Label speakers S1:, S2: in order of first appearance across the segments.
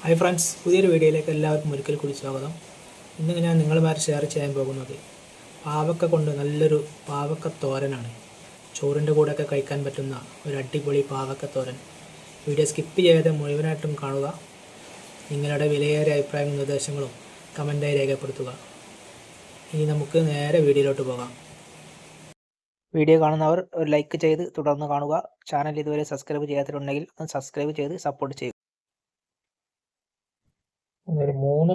S1: Hi friends പുതിയൊരു വീഡിയോയിലേക്ക് എല്ലാവർക്കും ഒരിക്കൽ കൂടി സ്വാഗതം. ഇന്ന് ഞാൻ നിങ്ങളുമായി ഷെയർ ചെയ്യാൻ പോകുന്നത് പാവക്ക കൊണ്ട് നല്ലൊരു പാവക്ക തോരനാണ്. ചോറിന്റെ കൂടെയൊക്കെ കഴിക്കാൻ പറ്റുന്ന ഒരു അടിപൊളി പാവക്ക തോരൻ. വീഡിയോ സ്കിപ്പ് ചെയ്യാതെ മുഴുവനായിട്ടും കാണുക. നിങ്ങളുടെ വിലയേറിയ അഭിപ്രായങ്ങളും നിർദ്ദേശങ്ങളും കമന്റായി രേഖപ്പെടുത്തുക. ഇനി നമുക്ക് നേരെ വീഡിയോയിലോട്ട് പോകാം. വീഡിയോ കാണുന്നവർ ഒരു ലൈക്ക് ചെയ്ത് തുടർന്ന് കാണുക. ചാനൽ ഇതുവരെ സബ്സ്ക്രൈബ് ചെയ്യാത്തിട്ടുണ്ടെങ്കിൽ ഒന്ന് സബ്സ്ക്രൈബ് ചെയ്ത് സപ്പോർട്ട് ചെയ്യുക. ഒരു മൂന്ന്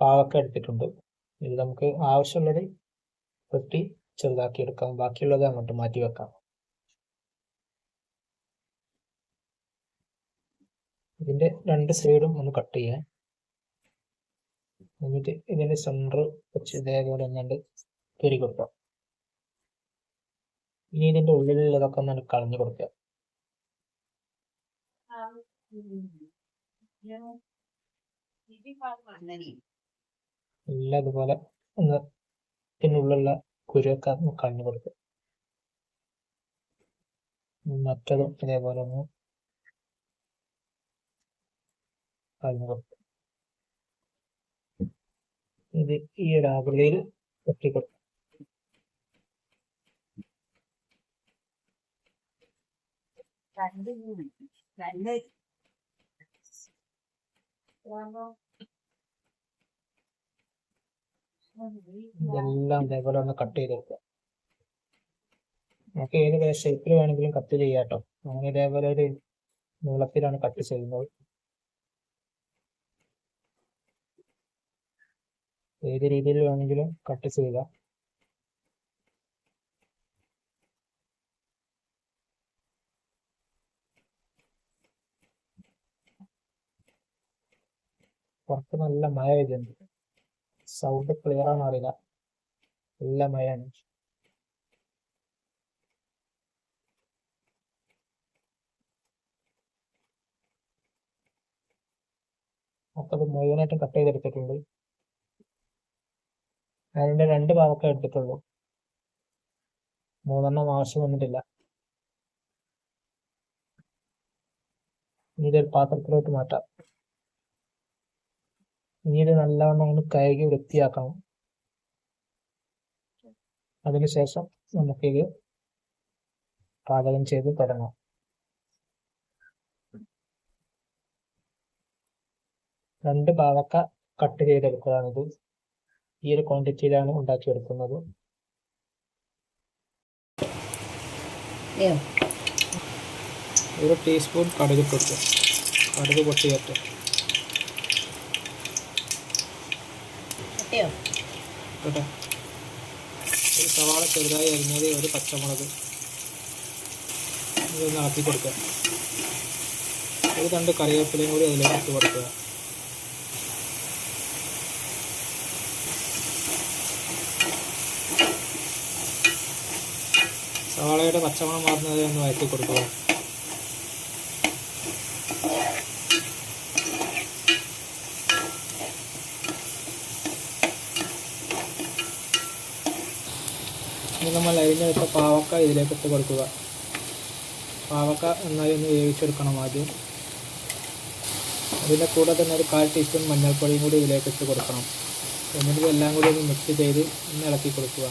S1: പാവക്ക എടുത്തിട്ടുണ്ട്. ഇത് നമുക്ക് ആവശ്യമുള്ളത് വെട്ടി ചെറുതാക്കി എടുക്കാം. ബാക്കിയുള്ളത് അങ്ങോട്ട് മാറ്റി വെക്കാം. ഇതിന്റെ രണ്ട് സൈഡും ഒന്ന് കട്ട് ചെയ്യാം. എന്നിട്ട് ഇതിന്റെ സെന്റർ വെച്ച് ഇതേപോലെ ഒന്നുണ്ട് പെരി കൊടുക്കാം ഇനി ഇതിന്റെ ഉള്ളിലുള്ളതൊക്കെ ഒന്ന് കളഞ്ഞു കൊടുക്കാം. എല്ലാം അതുപോലെ ഒന്ന് ഇതിനുള്ളിലുള്ള കുരുവൊക്കെ കളഞ്ഞു കൊടുക്കുക മറ്റതും ഇതേപോലെ ഒന്ന് കളഞ്ഞു കൊടുക്കുക ഇത് ഈ ഒരു ആകൃതിയിൽ വെട്ടി കൊടുക്കുക
S2: രണ്ട് രണ്ട്
S1: ഇതെല്ലാം ഇതേപോലെ ഒന്ന് കട്ട് ചെയ്തെടുക്കുക. നമുക്ക് ഏത് ഷേപ്പിൽ വേണമെങ്കിലും കട്ട് ചെയ്യാട്ടോ അങ്ങനെ ഇതേപോലെ ഒരു നീളത്തിലാണ് കട്ട് ചെയ്യുന്നത്. ഏത് രീതിയിൽ വേണമെങ്കിലും കട്ട് ചെയ്യുക. പുറത്ത് നല്ല മഴ വരുന്നുണ്ട് സൗണ്ട് ക്ലിയർ ആണോ അറിയില്ല. നല്ല മഴയാണ്. അത് മുഴുവനായിട്ടും കട്ട് ചെയ്തെടുത്തിട്ടുണ്ട്. അതിന്റെ രണ്ട് ഭാഗമൊക്കെ എടുത്തിട്ടുള്ളൂ. മൂന്നെണ്ണം ആവശ്യം വന്നിട്ടില്ല. ഇതൊരു പാത്രത്തിലോട്ട് മാറ്റാം. ഇത് നല്ലവണ്ണം ഒന്ന് കഴുകി വൃത്തിയാക്കണം അതിനുശേഷം നമുക്കിത് പാചകം ചെയ്ത് തുടങ്ങാം. രണ്ട് പാവക്ക കട്ട് ചെയ്തെടുക്കുകയാണിത് ഈ ഒരു ക്വാണ്ടിറ്റിയിലാണ് ഉണ്ടാക്കിയെടുക്കുന്നത്. ഒരു ടീസ്പൂൺ കടുക് പൊട്ടുക കടുക് പൊട്ടിയിട്ട്
S2: കിട്ടിയോ?
S1: കേട്ടോ ഒരു സവാള ചെറുതായി അരിഞ്ഞത് ഒരു പച്ചമുളക്. ഇതൊന്ന് ഇളക്കി കൊടുക്കുക. ഒരു രണ്ട് കറിവേപ്പിലയും കൂടി അതിലേക്ക് ഇട്ട് കൊടുക്കുക. സവാളയുടെ പച്ചമണം മാറുന്നത് ഒന്ന് വഴറ്റി കൊടുക്കുക ഇനി നമ്മൾ അരിഞ്ഞെടുത്ത പാവക്ക ഇതിലേക്ക് ഇട്ട് കൊടുക്കുക. പാവക്ക നന്നായി ഒന്ന് വേവിച്ചെടുക്കണം ആദ്യം. അതിന്റെ കൂടെ തന്നെ ഒരു കാൽ ടീസ്പൂൺ മഞ്ഞൾപ്പൊടിയും കൂടി ഇതിലേക്ക് ഇട്ട് കൊടുക്കണം. എന്നിട്ട് എല്ലാം കൂടി ഒന്ന് മിക്സ് ചെയ്ത് ഒന്ന് ഇളക്കി കൊടുക്കുക.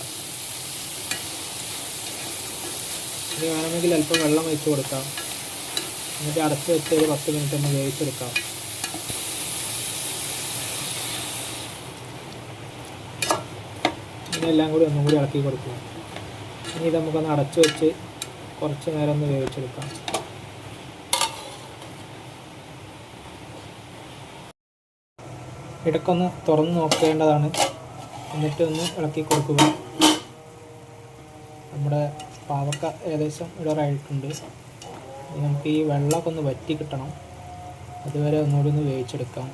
S1: ഇനി വേണമെങ്കിൽ അല്പം വെള്ളം ഒഴിച്ച് കൊടുക്കാം. എന്നിട്ട് അടച്ച് വെച്ച് ഒരു പത്ത് മിനിറ്റ് ഒന്ന് വേവിച്ചെടുക്കാം എല്ലാം കൂടി ഒന്നും കൂടി ഇളക്കി കൊടുക്കുക. ഇനി നമുക്കൊന്ന് അടച്ചു വെച്ച് കുറച്ച് നേരം ഒന്ന് വേവിച്ചെടുക്കാം. ഇടക്കൊന്ന് തുറന്ന് നോക്കേണ്ടതാണ്. എന്നിട്ട് ഒന്ന് ഇളക്കി കൊടുക്കുക. നമ്മുടെ പാവക്ക ഏകദേശം ഇടറായിട്ടുണ്ട് നമുക്ക് ഈ വെള്ളമൊക്കെ ഒന്ന് വറ്റി കിട്ടണം. അതുവരെ ഒന്നുകൂടി ഒന്ന് വേവിച്ചെടുക്കാം.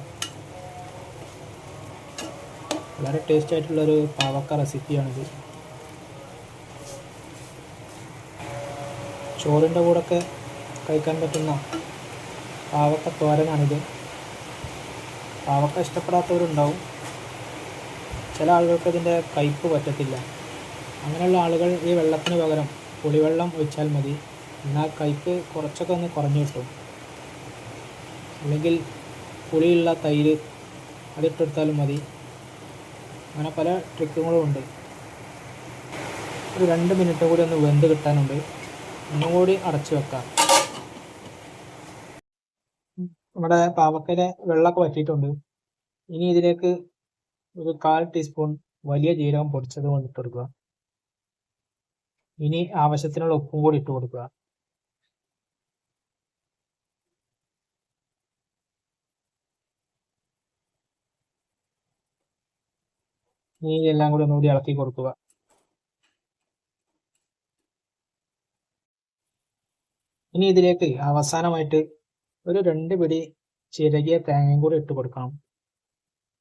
S1: വളരെ ടേസ്റ്റ് ആയിട്ടുള്ളൊരു പാവക്ക റെസിപ്പിയാണിത്. ചോറിന്റെ കൂടെയൊക്കെ കഴിക്കാൻ പറ്റുന്ന പാവക്ക തോരനാണിത്. പാവക്ക ഇഷ്ടപ്പെടാത്തവരുണ്ടാവും. ചില ആളുകൾക്ക് ഇതിന്റെ കയ്പ്പ് പറ്റത്തില്ല. അങ്ങനെയുള്ള ആളുകൾ ഈ വെള്ളത്തിന് പകരം പുളിവെള്ളം ഒഴിച്ചാൽ മതി. എന്നാൽ കയ്പ്പ് കുറച്ചൊക്കെ ഒന്ന് കുറഞ്ഞു കിട്ടും. അല്ലെങ്കിൽ പുളിയുള്ള തൈര് അതിട്ടെടുത്താലും മതി. അങ്ങനെ പല ട്രിക്കുകളും ഉണ്ട്. ഒരു രണ്ട് മിനിറ്റ് കൂടി ഒന്ന് വെന്ത് കിട്ടാനുണ്ട്. ഒന്നും കൂടി അടച്ചു വെക്കാം. നമ്മുടെ പാവക്കയിലെ വെള്ളമൊക്കെ വറ്റിയിട്ടുണ്ട്. ഇനി ഇതിലേക്ക് ഒരു കാൽ ടീസ്പൂൺ വലിയ ജീരകം പൊടിച്ചത് കൊണ്ടിട്ട് കൊടുക്കുക. ഇനി ആവശ്യത്തിനുള്ള ഉപ്പും കൂടി ഇട്ട് കൊടുക്കുക. ഇനി ഇതെല്ലാം കൂടി ഒന്നുകൂടി ഇളക്കി കൊടുക്കുക. ഇനി ഇതിലേക്ക് അവസാനമായിട്ട് ഒരു രണ്ട് പിടി ചിരകിയ തേങ്ങയും കൂടി ഇട്ട് കൊടുക്കണം.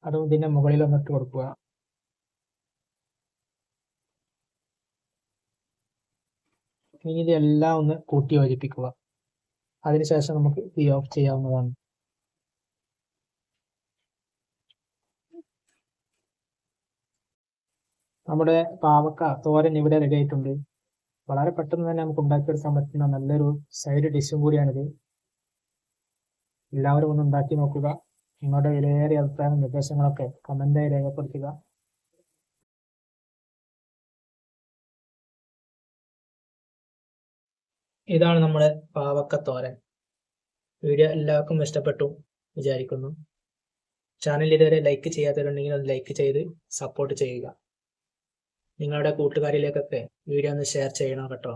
S1: അതും ഇതിന്റെ മുകളിൽ ഒന്ന് ഇട്ട് കൊടുക്കുക. ഇനി ഇതെല്ലാം ഒന്ന് കൂട്ടി യോജിപ്പിക്കുക. അതിനുശേഷം നമുക്ക് തീ ഓഫ് ചെയ്യാവുന്നതാണ്. നമ്മുടെ പാവക്ക തോരൻ ഇവിടെ റെഡി ആയിട്ടുണ്ട്. വളരെ പെട്ടെന്ന് തന്നെ നമുക്ക് ഉണ്ടാക്കിയെടുക്കാൻ പറ്റുന്ന നല്ലൊരു സൈഡ് ഡിഷും കൂടിയാണിത്. എല്ലാവരും ഒന്ന് ഉണ്ടാക്കി നോക്കുക. നിങ്ങളുടെ വിലയേറിയ അഭിപ്രായവും നിർദ്ദേശങ്ങളൊക്കെ കമന്റായി രേഖപ്പെടുത്തുക. ഇതാണ് നമ്മുടെ പാവക്കത്തോരൻ. വീഡിയോ എല്ലാവർക്കും ഇഷ്ടപ്പെട്ടു വിചാരിക്കുന്നു. ചാനൽ ഇതുവരെ ലൈക്ക് ചെയ്യാത്തവരുണ്ടെങ്കിൽ അത് ലൈക്ക് ചെയ്ത് സപ്പോർട്ട് ചെയ്യുക. നിങ്ങളുടെ കൂട്ടുകാരിലേക്കൊക്കെ വീഡിയോ ഒന്ന് ഷെയർ ചെയ്യണം കേട്ടോ.